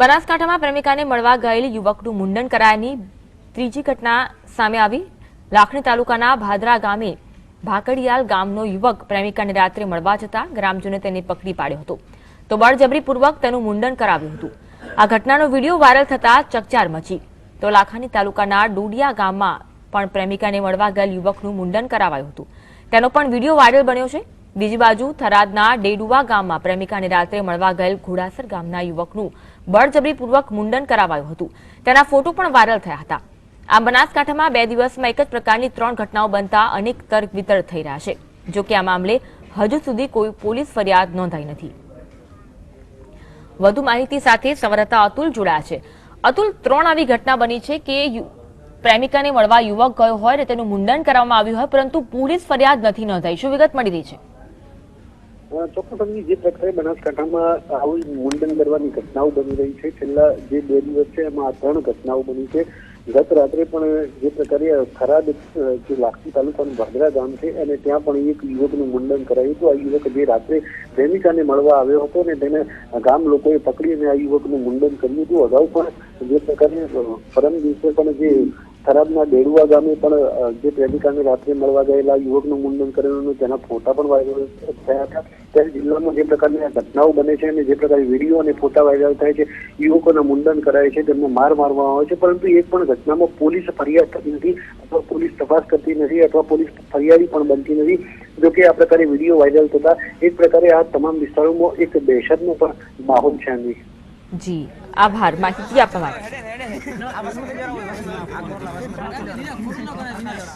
બનાસકાંઠામાં પ્રેમિકાને મળવા ગયેલ યુવકનું મુંડન કરાયાની ત્રીજી ઘટના સામે આવી. લાખણી તાલુકાના ભાદરા ગામે ભાકડિયાલ ગામનો યુવક પ્રેમિકાને રાત્રે મળવા જતા ગ્રામજનોએ તેને પકડી પાડ્યો હતો. તો બળજબરીપૂર્વક તેનું મુંડન કરાવ્યું હતું. આ ઘટનાનો વીડિયો વાયરલ થતાં ચકચાર મચી. તો લાખાણી તાલુકાના ડોડિયા ગામમાં પણ પ્રેમિકાને મળવા ગયેલ યુવકનું મુંડન કરાવાયું હતું. તેનો પણ વીડિયો વાયરલ બન્યો છે. બીજી બાજુ થરાદના ડેડુવા ગામમાં પ્રેમિકાને રાત્રે મળવા ગયેલ ઘોડાસર ગામના યુવકનું બળજબરીપૂર્વક મુંડન કરાવાયું હતું. તેના ફોટો પણ વાયરલ થયા હતા. આ બનાસકાંઠામાં બે દિવસમાં એક જ પ્રકારની ત્રણ ઘટનાઓ બનતા અનેક તર્ક વિતર્ક થઈ રહ્યા છે. જોકે આ મામલે હજુ સુધી કોઈ પોલીસ ફરિયાદ નોંધાઈ નથી. વધુ માહિતી સાથે સંવાદદાતા અતુલ જોડાયા છે. અતુલ, ત્રણ આવી ઘટના બની છે કે પ્રેમિકાને મળવા યુવક ગયો હોય અને તેનું મુંડન કરવામાં આવ્યું હોય, પરંતુ પોલીસ ફરિયાદ નથી નોંધાઈ. શું વિગત મળી રહી છે? ચોક્કસની જે પ્રકારે બનાસકાંઠામાં આવું મુંડન કરવાની ઘટનાઓ બની રહી છે. છેલ્લા જે બે દિવસ છે, એમાં આ ત્રણ ઘટનાઓ બની છે. ગત રાત્રે પણ જે પ્રકારે થરાદ જે લાખી તાલુકાનું ભાદરા ગામ છે, અને ત્યાં પણ એક યુવકનું મુંડન કરાયું હતું. આ યુવક જે રાત્રે પ્રેમિકાને મળવા આવ્યો હતો ને તેને ગામ લોકોએ પકડીને આ યુવકનું મુંડન કર્યું હતું. અગાઉ પણ જે પ્રકારે પરમ દિવસે પણ જે થરાદના ડેડુઆ ગામે પણ જે પ્રેમિકાને રાત્રે મળવા ગયેલા યુવકનું મુંડન કરેલું તેના ફોટા પણ વાયરલ થયા હતા. ત્યારે જિલ્લામાં જે પ્રકારની ઘટનાઓ બને છે અને જે પ્રકારે વીડિયો અને ફોટા વાયરલ થાય છે, યુવકોના મુંડન કરાય છે, તેમને માર મારવામાં આવે છે, પરંતુ એક પણ ઘટનામાં પોલીસ ફરિયાદ થતી નથી અથવા પોલીસ તપાસ કરતી નથી અથવા પોલીસ ફરિયાદી પણ બનતી નથી. જોકે આ પ્રકારે વીડિયો વાયરલ થતા એક પ્રકારે આ તમામ વિસ્તારોમાં એક દહેશતનો પણ માહોલ છે જી, આભાર. માહિતી આપવા માટે. আবাস